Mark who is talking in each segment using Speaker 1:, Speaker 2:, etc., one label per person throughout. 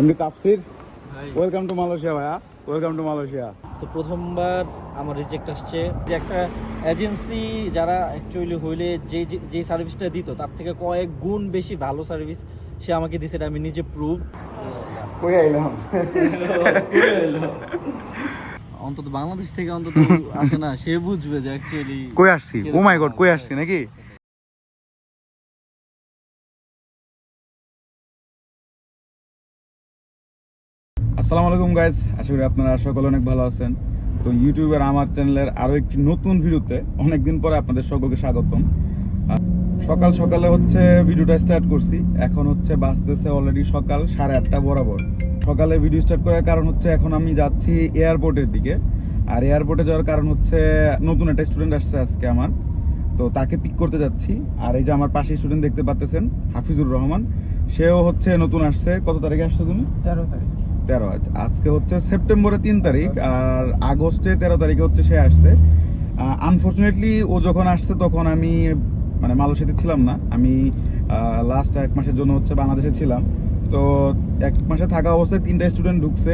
Speaker 1: এমনি তাফসির। Welcome to Malaysia ভাইয়া। ওয়েলকাম টু মালয়েশিয়া
Speaker 2: তো প্রথমবার আমার রিজেক্ট আসছে যে একটা এজেন্সি যারা অ্যাকচুয়ালি হইলে যে যে- সার্ভিসটা দিত তার থেকে কয়েক গুণ বেশি ভালো সার্ভিস সে আমাকে দিছে এটা আমি নিজে প্রুভ
Speaker 1: কই আইলাম?
Speaker 2: অন্তত বাংলাদেশ থেকে অন্তত আসে না সে বুঝবে যে অ্যাকচুয়ালি
Speaker 1: কই আসছি? ও মাই গড কই আসছি? নাকি? আসসালামু আলাইকুম গাইজ আশা করি আপনারা সকলে অনেক ভালো আছেন। তো ইউটিউবের আমার চ্যানেলের আরও একটি নতুন ভিডিওতে অনেকদিন পরে আপনাদের সকলকে স্বাগতম। সকাল সকালে হচ্ছে ভিডিওটা স্টার্ট করছি। এখন হচ্ছে বাঁচতেছে অলরেডি সকাল সাড়ে আটটা বরাবর। সকালে ভিডিও স্টার্ট করার কারণ হচ্ছে এখন আমি যাচ্ছি এয়ারপোর্টের দিকে। আর এয়ারপোর্টে যাওয়ার কারণ হচ্ছে নতুন একটা স্টুডেন্ট আসছে আজকে আমার। তো তাকে পিক করতে যাচ্ছি। আর এই যে আমার পাশে স্টুডেন্ট দেখতে পাচ্তেছেন, হাফিজুর রহমান। সেও হচ্ছে নতুন আসছে। কত তারিখে আসছে তুমি?
Speaker 2: তেরো তারিখ।
Speaker 1: তেরো আজকে হচ্ছে সেপ্টেম্বরে তিন তারিখ আর আগস্টে তেরো তারিখে হচ্ছে সে আসছে। আনফর্চুনেটলি ও যখন আসছে তখন আমি মানে মালয়েশিয়াতে ছিলাম না আমি লাস্ট এক মাসের জন্য হচ্ছে বাংলাদেশে ছিলাম। তো এক মাসে থাকা অবস্থায় তিনটা স্টুডেন্ট ঢুকছে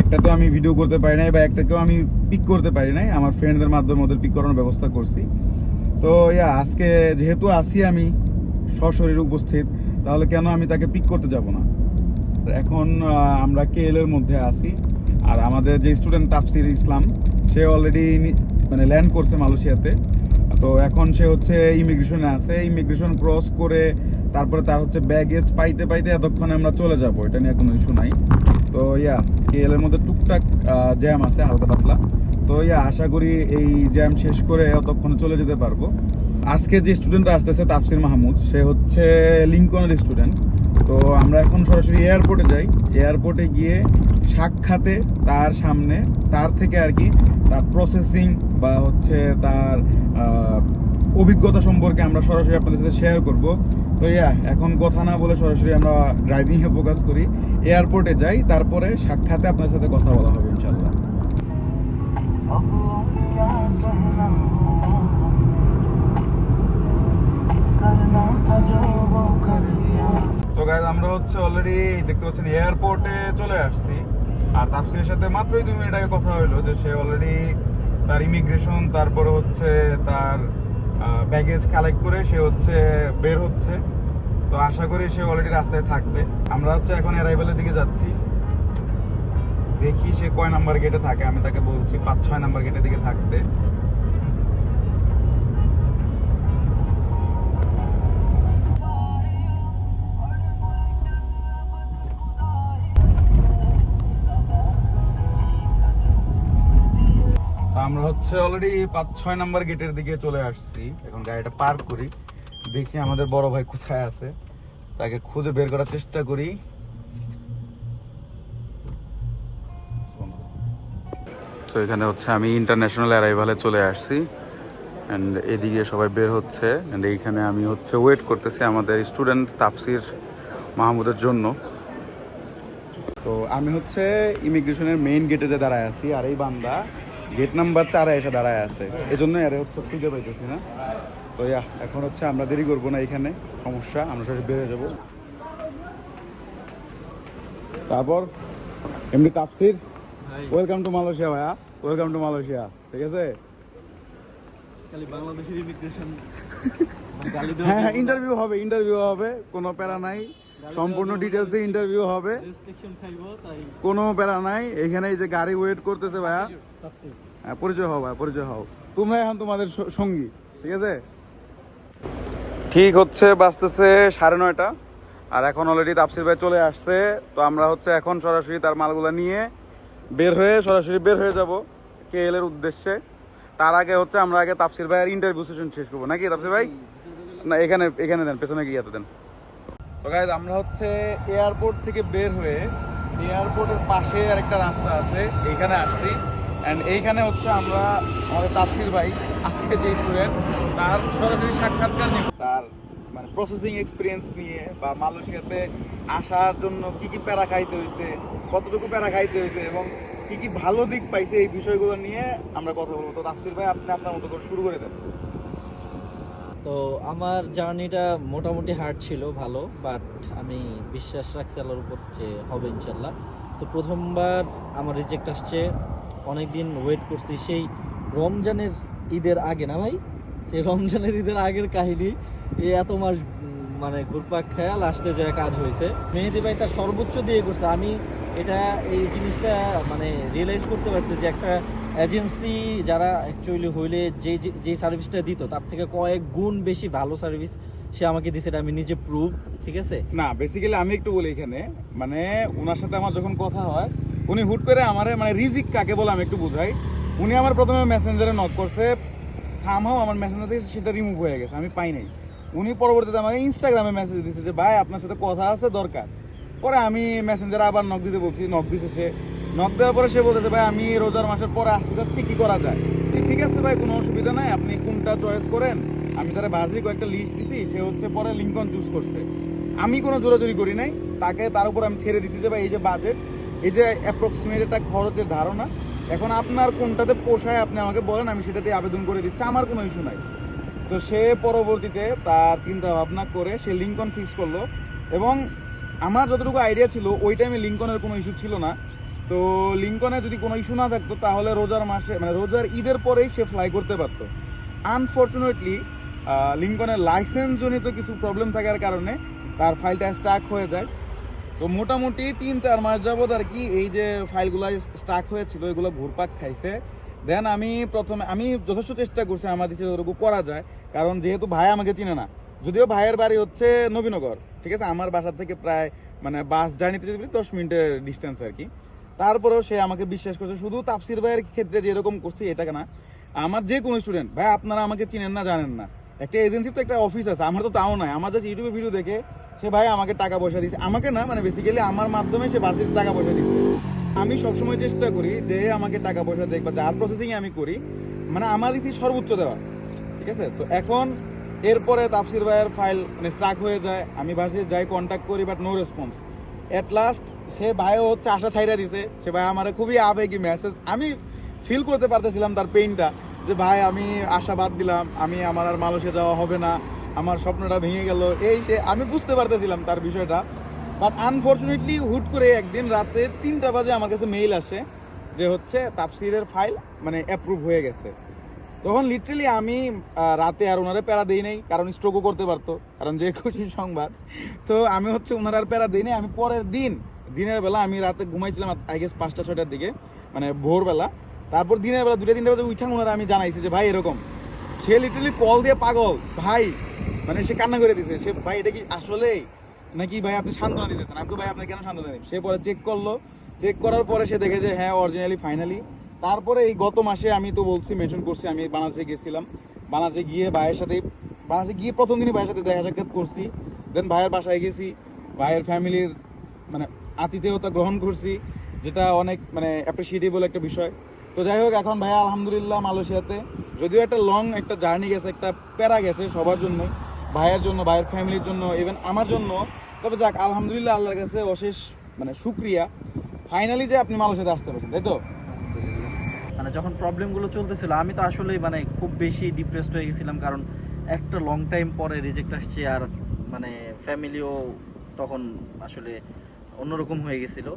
Speaker 1: একটা তো আমি ভিডিও করতে পারি নাই বা একটাকেও আমি পিক করতে পারি নাই আমার ফ্রেন্ডদের মাধ্যমে ওদের পিক করানোর ব্যবস্থা করছি। তো ইয়া আজকে যেহেতু আসি আমি সশরীরে উপস্থিত তাহলে কেন আমি তাকে পিক করতে যাব না? এখন আমরা কেএল এর মধ্যে আছি। আর আমাদের যে স্টুডেন্ট তাফসির ইসলাম, সে অলরেডি মানে ল্যান্ড করছে মালয়েশিয়াতে। তো এখন সে হচ্ছে ইমিগ্রেশনে আছে। ইমিগ্রেশন ক্রস করে তারপরে তার হচ্ছে ব্যাগেজ পাইতে পাইতে এতক্ষণে আমরা চলে যাব। এটা নিয়ে কোনো ইস্যু নাই। তো ইয়া কেএল এর মধ্যে টুকটাক জ্যাম আছে, হালকা পাতলা। তো ইয়া, আশা করি এই জ্যাম শেষ করে অতক্ষণে চলে যেতে পারব। আজকে যে স্টুডেন্টরা আসতেছে তাফসির মাহমুদ, সে হচ্ছে লিঙ্কনের স্টুডেন্ট তো আমরা এখন সরাসরি এয়ারপোর্টে যাই। এয়ারপোর্টে গিয়ে সাক্ষাতে তার সামনে, তার থেকে আর কি তার প্রসেসিং বা হচ্ছে তার অভিজ্ঞতা সম্পর্কে আমরা সরাসরি আপনাদের সাথে শেয়ার করব। তো ইয়া এখন কথা না বলে সরাসরি আমরা ড্রাইভিংয়ে ফোকাস করি। এয়ারপোর্টে যাই, তারপরে সাক্ষাতে আপনাদের সাথে কথা বলা হবে ইনশাল্লাহ গাইজ আমরা হচ্ছে অলরেডি দেখতে পাচ্ছেন এয়ারপোর্টে চলে আসছি। আর তাফসিরের সাথে মাত্রই দুই মিনিট আগে কথা হলো যে সে অলরেডি তার ইমিগ্রেশন তারপরে হচ্ছে তার ব্যাগেজ কালেক্ট করে সে হচ্ছে বের হচ্ছে। তো আশা করি সে অলরেডি রাস্তায় থাকবে। আমরা হচ্ছে এখন অ্যারাইভেলের দিকে যাচ্ছি। দেখি সে কয় নাম্বার গেটে থাকে, আমি তাকে বলছি পাঁচ ছয় নাম্বার গেটের দিকে থাকতে। হচ্ছে অলরেডি পাঁচ, ছয় নাম্বার গেটের দিকে চলে আসছি। এখন গাড়িটা পার্ক করি। দেখি আমাদের বড় ভাই কোথায় আছে। তাকে খুঁজে বের করার চেষ্টা করি। তো এখানে হচ্ছে আমি ইন্টারন্যাশনাল অ্যারাইভালে চলে আসছি। অ্যান্ড এদিকে সবাই বের হচ্ছে। অ্যান্ড এইখানে আমি হচ্ছে ওয়েট করতেছি আমাদের স্টুডেন্ট তাফসির মাহমুদের জন্য। তো আমি হচ্ছে ইমিগ্রেশনের মেইন গেটে যে দাঁড়ায় আছি, আর এই বান্দা গেট নাম্বার চারে এসে দাঁড়ায় আছে। এই জন্য আরে হচ্ছে খুঁজে পাইতেছি না। তো ইয়া এখন হচ্ছে আমরা দেরি করব না এখানে সমস্যা আমরা সবাই বেড়ে যাব। তারপর এমনি তাফসির? ওয়েলকাম টু মালয়েশিয়া ভাইয়া ওয়েলকাম টু মালয়েশিয়া ঠিক আছে?
Speaker 2: খালি বাংলাদেশের ইমিগ্রেশন
Speaker 1: হ্যাঁ হ্যাঁ ইন্টারভিউ হবে ইন্টারভিউ হবে কোনো প্যারা নাই। সম্পূর্ণ ডিটেলসে ইন্টারভিউ হবে। কোনো প্যারা নাই। এখানে এই যে গাড়ি ওয়েট করতেছে ভাইয়া। হ্যাঁ পরিচয় হও ভাই পরিচয় হও। তোমরা এখন তোমাদের সঙ্গী ঠিক আছে? ঠিক হচ্ছে বাজতেছে সাড়ে নয়টা। আর এখন অলরেডি তাপসির ভাই চলে আসছে। তো আমরা হচ্ছে এখন সরাসরি তার মালগুলো নিয়ে বের হয়ে সরাসরি বের হয়ে যাব কেএল এর উদ্দেশ্যে। তার আগে হচ্ছে আমরা আগে তাপসির ভাইয়ের ইন্টারভিউ সেশন শেষ করব। নাকি তাপসির ভাই? না এখানে এখানে দেন পেছনে গিয়ে দেন। তো গাইজ আমরা হচ্ছে এয়ারপোর্ট থেকে বের হয়ে এয়ারপোর্টের পাশে আরেকটা রাস্তা আছে, এইখানে আসছি। অ্যান্ড এইখানে হচ্ছে আমরা, আমাদের তাফসির ভাই, আজকে যে স্টুডেন্ট তার সরাসরি সাক্ষাৎকার নিয়ে তার মানে প্রসেসিং এক্সপিরিয়েন্স নিয়ে বা মালয়েশিয়াতে আসার জন্য কি কি প্যারা খাইতে হয়েছে কতটুকু প্যারা খাইতে হয়েছে এবং কি কি ভালো দিক পাইছে এই বিষয়গুলো নিয়ে আমরা কথা বলব। তো তাফসির ভাই, আপনি আপনার মতো করে শুরু করে দেন।
Speaker 2: তো আমার জার্নিটা মোটামুটি হার্ড ছিল, ভালো বাট আমি বিশ্বাস রাখছি আল্লাহর উপর যে হবে ইনশাল্লাহ তো প্রথমবার আমার রিজেক্ট আসছে অনেক দিন ওয়েট করছি, সেই রমজানের ঈদের আগে না ভাই? সেই রমজানের ঈদের আগের কাহিনী, এই এত মাস মানে ঘুরপাক খেয়া লাস্টে যে কাজ হয়েছে। মেহেদি ভাই তার সর্বোচ্চ দিয়ে করছে, আমি এটা, এই জিনিসটা মানে রিয়েলাইজ করতে পারছি যে একটা এজেন্সি যারা অ্যাকচুয়ালি হইলে যে যে- সার্ভিসটা দিত, তার থেকে কয়েক গুণ বেশি ভালো সার্ভিস সে আমাকে দিছে, এটা আমি নিজে প্রুভ ঠিক আছে?
Speaker 1: না বেসিক্যালি আমি একটু বলি এখানে মানে ওনার সাথে আমার যখন কথা হয়, উনি হুট করে আমারে মানে রিজিক কাকে বলে আমি একটু বুঝাই। উনি আমার প্রথমে মেসেঞ্জারে নক করছে সামহাও আমার মেসেঞ্জার থেকে সেটা রিমুভ হয়ে গেছে, আমি পাই নাই। উনি পরবর্তীতে আমাকে ইনস্টাগ্রামে মেসেজ দিয়েছে যে, ভাই, আপনার সাথে কথা আছে, দরকার। পরে আমি মেসেঞ্জারে আবার নক দিতে বলছি নক দিতে সে। নক দেওয়ার পরে সে বলতেছে, ভাই, আমি রোজার মাসের পরে আসতে যাচ্ছি, কি করা যায়? ঠিক আছে ভাই, কোনো অসুবিধা নাই, আপনি কোনটা চয়েস করেন, আমি তারা বাজে কয়েকটা লিস্ট দিছি, সে হচ্ছে পরে লিঙ্কন চুজ করছে। আমি কোনো জোরাজোরি করি নাই, তাকে তার উপর আমি ছেড়ে দিছি যে, ভাই, এই যে বাজেট এই যে অ্যাপ্রক্সিমেট একটা খরচের ধারণা, এখন আপনার কোনটাতে পোষায় আপনি আমাকে বলেন, আমি সেটাতে আবেদন করে দিচ্ছি, আমার কোনো ইস্যু নাই। তো সে পরবর্তীতে তার চিন্তা ভাবনা করে, সে লিঙ্কন ফিক্স করল এবং আমার যতটুকু আইডিয়া ছিল, ওই টাইমে লিঙ্কনের কোনো ইস্যু ছিল না। তো লিঙ্কনে যদি কোনো ইস্যু না থাকতো, তাহলে রোজার মাসে মানে রোজার ঈদের পরেই সে ফ্লাই করতে পারতো। আনফর্চুনেটলি লিঙ্কনের লাইসেন্স জনিত কিছু প্রবলেম থাকার কারণে তার ফাইলটা স্টাক হয়ে যায়। তো মোটামুটি তিন চার মাস যাবৎ আর কি এই যে ফাইলগুলো স্টাক হয়েছিল, এগুলো ঘুরপাক খাইছে। দেন আমি প্রথমে, আমি যথেষ্ট চেষ্টা করছি আমার দিকে যতটুকু করা যায়, কারণ যেহেতু ভাই আমাকে চিনে না। যদিও ভাইয়ের বাড়ি হচ্ছে নবীনগর, ঠিক আছে? আমার বাসা থেকে প্রায় মানে বাস জার্নিতে যদি দশ মিনিটের ডিস্টেন্স আর কি। তারপরেও সে আমাকে বিশ্বাস করছে। শুধু তাফসির ভাইয়ের ক্ষেত্রে যে এরকম করছি এটা না। আমার যে কোনো স্টুডেন্ট ভাই, আপনারা আমাকে চিনেন না, জানেন না। একটা এজেন্সির তো একটা অফিস আছে, আমার তো তাও নাই। আমার জাস্ট ইউটিউবে ভিডিও দেখে সে ভাই আমাকে টাকা পয়সা দিচ্ছে আমাকে না মানে বেসিক্যালি আমার মাধ্যমে সে বাসিতে টাকা পয়সা দিচ্ছে আমি সবসময় চেষ্টা করি যে আমাকে টাকা পয়সা দেখ বা যার প্রসেসিং আমি করি মানে আমার দিকে সর্বোচ্চ দেওয়া। ঠিক আছে? তো এখন এরপরে তাফসির ভাইয়ের ফাইল মানে স্টাক হয়ে যায়। আমি বাসে যাই কন্ট্যাক্ট করি but no response at last সে ভাইও হচ্ছে আশা ছাইরা দিছে। সে ভাই আমার খুবই আবেগী মেসেজ আমি ফিল করতে পারতেছিলাম তার পেইনটা যে ভাই আমি আশা বাদ দিলাম, আমি আমার আর মালয়েশিয়া যাওয়া হবে না, আমার স্বপ্নটা ভেঙে গেল। এই আমি বুঝতে পারতেছিলাম তার বিষয়টা। বাট আনফর্চুনেটলি হুট করে একদিন রাতে তিনটা বাজে আমার কাছে মেইল আসে, যে হচ্ছে তাফসিরের ফাইল মানে অ্যাপ্রুভ হয়ে গেছে। তখন লিটারালি আমি রাতে আর ওনারে প্যারা দিই নাই, কারণ স্ট্রোকও করতে পারতো, কারণ যে খুশি সংবাদ। তো আমি হচ্ছে ওনার আর প্যারা দিই নাই, আমি পরের দিন দিনের বেলা আমি রাতে ঘুমাইছিলাম আই গেস পাঁচটা, ছয়টার দিকে মানে ভোরবেলা। তারপর দিনের বেলা দুটা তিনটা বাজে উঠান ওনারা আমি জানাইছি যে, ভাই, এরকম। সে লিটারালি কল দিয়ে পাগল, ভাই মানে সে কান্না করে দিছে। সে, ভাই, এটা কি আসলে? নাকি ভাই, আপনি সান্ত্বনা দিতেছেন? আমি তো ভাই, আপনাকে কেন সান্ত্বনা দিই সে পরে চেক করল। চেক করার পরে সে দেখে যে হ্যাঁ অরিজিনালি ফাইনালি তারপরে এই গত মাসে আমি তো বলছি মেনশন করছি, আমি বানাসে গেছিলাম। বানাসে গিয়ে ভাইয়ের সাথে বানাসে গিয়ে প্রথম দিনই ভাইয়ের সাথে দেখা সাক্ষাৎ করছি। দেন ভাইয়ের বাসায় গেছি। ভাইয়ের ফ্যামিলির মানে আতিথেয়তা গ্রহণ করছি, যেটা অনেক মানে অ্যাপ্রিসিয়েটেবল একটা বিষয়। তো যাই হোক, এখন ভাইয়া আলহামদুলিল্লাহ মালয়েশিয়াতে। যদিও একটা লং একটা জার্নি গেছে, একটা প্যারা গেছে সবার জন্য ভাইয়ের জন্য, ভাইয়ের ফ্যামিলির জন্য ইভেন আমার জন্য। তবে যাক, আলহামদুলিল্লাহ আল্লাহর কাছে অশেষ মানে শুক্রিয়া। ফাইনালি যে আপনি মালয়েশিয়াতে আসতে পারছেন, তাই তো?
Speaker 2: মানে যখন প্রবলেমগুলো চলতেছিল, আমি তো আসলে মানে খুব বেশি ডিপ্রেসড হয়ে গেছিলাম, কারণ একটা লং টাইম পরে রিজেক্ট আসছে, আর মানে ফ্যামিলিও তখন আসলে অন্যরকম হয়ে গেছিল।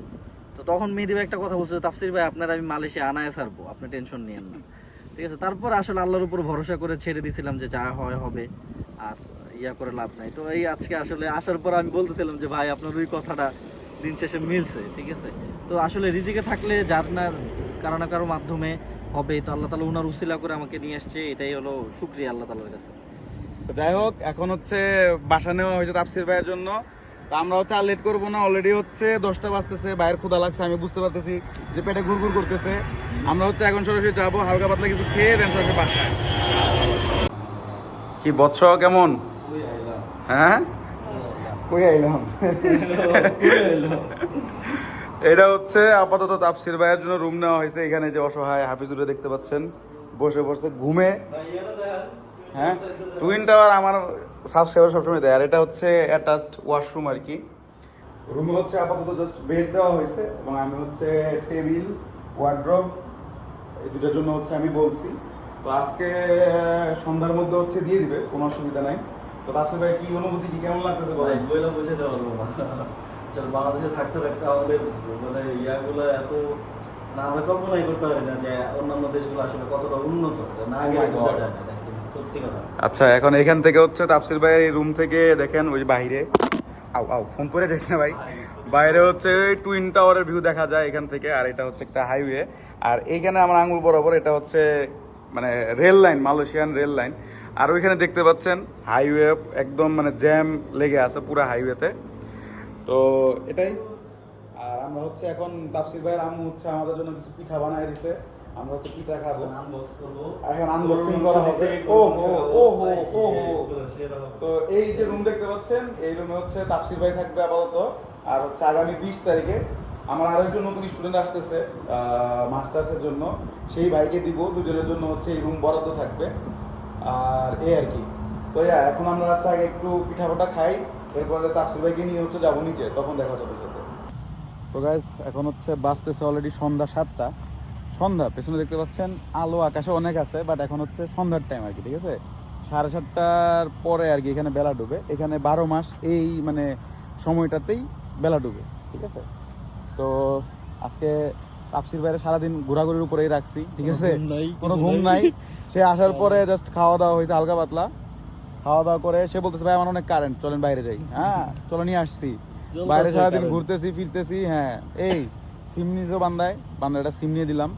Speaker 2: তো তখন মেহেদি ভাই একটা কথা বলছে তাফসির ভাই, আপনার আমি মালয়েশিয়া আনায় ছাড়বো, আপনি টেনশন নিয়েন না। ঠিক আছে, তারপর আসলে আল্লাহর উপর ভরসা করে ছেড়ে দিয়েছিলাম যে যা হয় হবে, আর ইয়া করে লাভ নাই। তো এই আজকে আসলে আসার পর আমি বলতেছিলাম যে, ভাই, আপনার ওই কথাটা দিন শেষে মিলছে। ঠিক আছে? তো আসলে রিজিকে থাকলে যার না কারও না কারও মাধ্যমে হবে। তো আল্লাহ তালা উনার উসিলা করে আমাকে নিয়ে আসছে, এটাই হলো শুক্রিয়া আল্লাহ তালার কাছে।
Speaker 1: যাই হোক, এখন হচ্ছে বাসা নেওয়া হয়েছে তাফসির ভাইয়ের জন্য। তো আমরা হচ্ছে আর লেট করব না অলরেডি হচ্ছে দশটা বাজতেছে, ভাইয়ের ক্ষুদা লাগছে, আমি বুঝতে পারতেছি যে পেটে ঘুরঘুর করতেছে। আমরা হচ্ছে এখন সরাসরি যাব, হালকা পাতলা কিছু খেয়ে দেন সরাসরি কি, বৎস, কেমন? হ্যাঁ? কই আইলাম? এটা হচ্ছে আপাতত তাপসির ভাইয়ের জন্য রুম নেওয়া হয়েছে, এখানে যে অসহায় হাফিজুরে দেখতে পাচ্ছেন, বসে বসে ঘুমে। হ্যাঁ? টুইন টাওয়ার আমার সাবস্ক্রাইবার সবসময় দেয়। আর এটা হচ্ছে অ্যাটাচড ওয়াশরুম আর কি। রুমে হচ্ছে আপাতত জাস্ট বেড দেওয়া হয়েছে এবং আমি হচ্ছে টেবিল ওয়ার্ড্রপ এই দুটার জন্য হচ্ছে আমি বলছি। তো আজকে সন্ধ্যার মধ্যে হচ্ছে দিয়ে দিবে কোনো অসুবিধা নাই। তো তাপসির ভাই কি অনুভূতি কি? কেমন লাগতেছে
Speaker 2: ভাই বইলা বুঝে দেওয়া পারব না। আসলে বাংলাদেশে থাকতে থাকতে আমাদের মানে ইয়াগুলো এত না আমরা কল্পনাই করতে পারি না যে অন্যান্য দেশগুলো আসলে কতটা উন্নত না
Speaker 1: Oh
Speaker 2: গেলে বোঝা যায় না।
Speaker 1: আচ্ছা এখন এখান থেকে হচ্ছে তাপসির ভাইয়ের রুম থেকে দেখেন ওই বাইরে। আও আও ফোন করে যাইছে না ভাই। বাইরে হচ্ছে টুইন টাওয়ারের ভিউ দেখা যায় এখান থেকে, আর এটা হচ্ছে একটা হাইওয়ে আর এইখানে আমার আঙুল বরাবর এটা হচ্ছে মানে rail line Malaysian rail line আর ওইখানে দেখতে পাচ্ছেন হাইওয়ে একদম মানে জ্যাম লেগে আছে পুরো হাইওয়েতে তো। এটাই। আর আমরা হচ্ছে এখন তাপসির ভাইয়ের আম্মু হচ্ছে আমাদের জন্য কিছু পিঠা বানায় দিছে। আমরা হচ্ছে পিঠা খাব।
Speaker 2: আনবক্স
Speaker 1: এখন unboxing করা হবে। ওহো, ওহো, ওহো। তো এই যে রুম দেখতে পাচ্ছেন এই রুমে হচ্ছে তাপসির ভাই থাকবে আপাতত। আর হচ্ছে আগামী বিশ তারিখে আমার আরও একজন নতুন স্টুডেন্ট আসতেছে মাস্টার্সের জন্য। সেই ভাইকে দিব দুজনের জন্য হচ্ছে এই রুম বরাদ্দ থাকবে। আর এই আর কি। তো ইয়া এখন আমরা হচ্ছে আগে একটু পিঠা পাটা খাই এরপরে তাপসির ভাইকে নিয়ে হচ্ছে যাব নিচে তখন দেখা যাবে সাথে। তো গাইজ এখন হচ্ছে বাঁচতেছে অলরেডি সন্ধ্যা সাতটা। সন্ধ্যা পেছনে দেখতে পাচ্ছেন আলো আকাশে অনেক আছে বাট এখন হচ্ছে সন্ধ্যার টাইম আর কি ঠিক আছে? সাড়ে সাতটার পরে আর কি এখানে বেলা ডুবে এখানে বারো মাস এই মানে সময়টাতেই বেলা ডুবে ঠিক আছে? তো আজকে তাপসির বাইরে সারাদিন ঘোরাঘুরির উপরেই রাখছি ঠিক আছে? কোনো ঘুম
Speaker 2: নাই।
Speaker 1: সে আসার পরে জাস্ট খাওয়া দাওয়া হয়েছে হালকা পাতলা। খাওয়া দাওয়া করে সে বলতেছে ভাই আমার অনেক কারেন্ট চলেন বাইরে যাই। হ্যাঁ চলো নিয়ে আসছি। বাইরে সারাদিন ঘুরতেছি ফিরতেছি হ্যাঁ এই। সিম নিয়েছো বান্দায় বান্দাটা সিম নিয়ে দিলাম।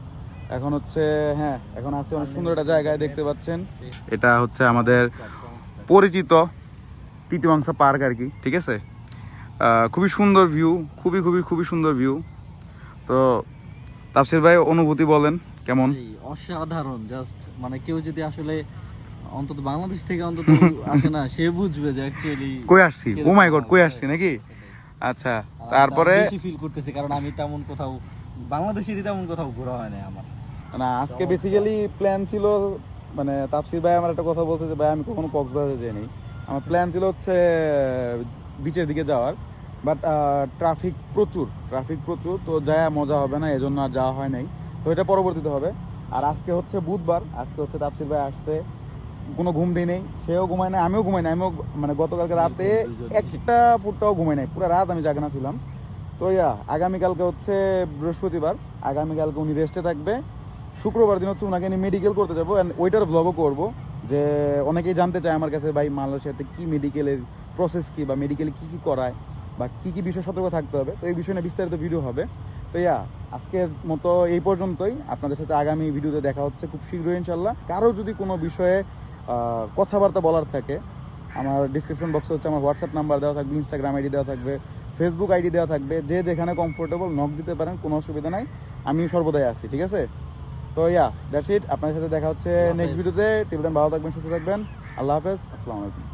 Speaker 1: এখন হচ্ছে হ্যাঁ এখন আছে অনেক সুন্দর একটা জায়গায় দেখতে পাচ্ছেন। এটা হচ্ছে আমাদের পরিচিত তৃতীয়াংশা পার্ক আর কি ঠিক আছে? খুবই সুন্দর ভিউ খুবই খুবই খুবই সুন্দর ভিউ। তো তাফসির ভাই অনুভূতি বলেন কেমন?
Speaker 2: অসাধারণ জাস্ট মানে কেউ যদি আসলে অন্তত বাংলাদেশ থেকে অন্তত আসে না সে বুঝবে যে অ্যাকচুয়ালি
Speaker 1: কই আসছি? ও মাই গড কই আসছি নাকি? আচ্ছা তারপরে?
Speaker 2: বেশি ফিল করতেছি কারণ আমি তেমন কোথাও বাংলাদেশেরই তেমন কোথাও ঘোরা হয় না আমার।
Speaker 1: না আজকে বেসিক্যালি প্ল্যান ছিল মানে তাপসির ভাই আমার একটা কথা বলছে যে ভাই আমি কখনো কক্সবাজার যাইনি। আমার প্ল্যান ছিল হচ্ছে বিচের দিকে যাওয়ার বাট ট্রাফিক প্রচুর ট্রাফিক প্রচুর তো যায় মজা হবে না এজন্য আর যাওয়া হয় নাই। তো এটা পরবর্তীতে হবে। আর আজকে হচ্ছে বুধবার আজকে হচ্ছে তাপসির ভাই আসছে কোনো ঘুম দিই নেই সেও ঘুমায় না আমিও ঘুমাই না আমিও মানে গতকালকে রাতে একটা ফুটটাও ঘুমাই নাই পুরো রাত আমি জাগানা ছিলাম তো ইয়া আগামীকালকে হচ্ছে বৃহস্পতিবার আগামীকালকে উনি রেস্টে থাকবে। শুক্রবার দিন হচ্ছে ওনাকে নিয়ে মেডিকেল করতে যাব অ্যান্ড ওইটার ব্লগও করব যে অনেকেই জানতে চায় আমার কাছে ভাই মালয়েশিয়াতে কী মেডিকেলের প্রসেস কী বা মেডিকেলে কি কি করায় বা কি কি বিষয় সতর্ক থাকতে হবে? তো এই বিষয় নিয়ে বিস্তারিত ভিডিও হবে। তো ইয়া আজকের মতো এই পর্যন্তই। আপনাদের সাথে আগামী ভিডিওতে দেখা হচ্ছে খুব শীঘ্রই ইনশাল্লাহ কারও যদি কোনো বিষয়ে কথাবার্তা বলার থাকে। আমার ডিসক্রিপশন বক্সে হচ্ছে আমার হোয়াটসঅ্যাপ নাম্বার দেওয়া থাকবে ইনস্টাগ্রাম আইডি দেওয়া থাকবে ফেসবুক আইডি দেওয়া থাকবে যে যেখানে কমফোর্টেবল নক দিতে পারেন কোনো অসুবিধা নাই আমি সর্বদাই আছি ঠিক আছে? তো ইয়া দ্যাটস ইট আপনার সাথে দেখা হচ্ছে নেক্সট ভিডিওতে টিল দেন ভালো থাকবেন সুস্থ থাকবেন আল্লাহ হাফেজ আসসালামু আলাইকুম।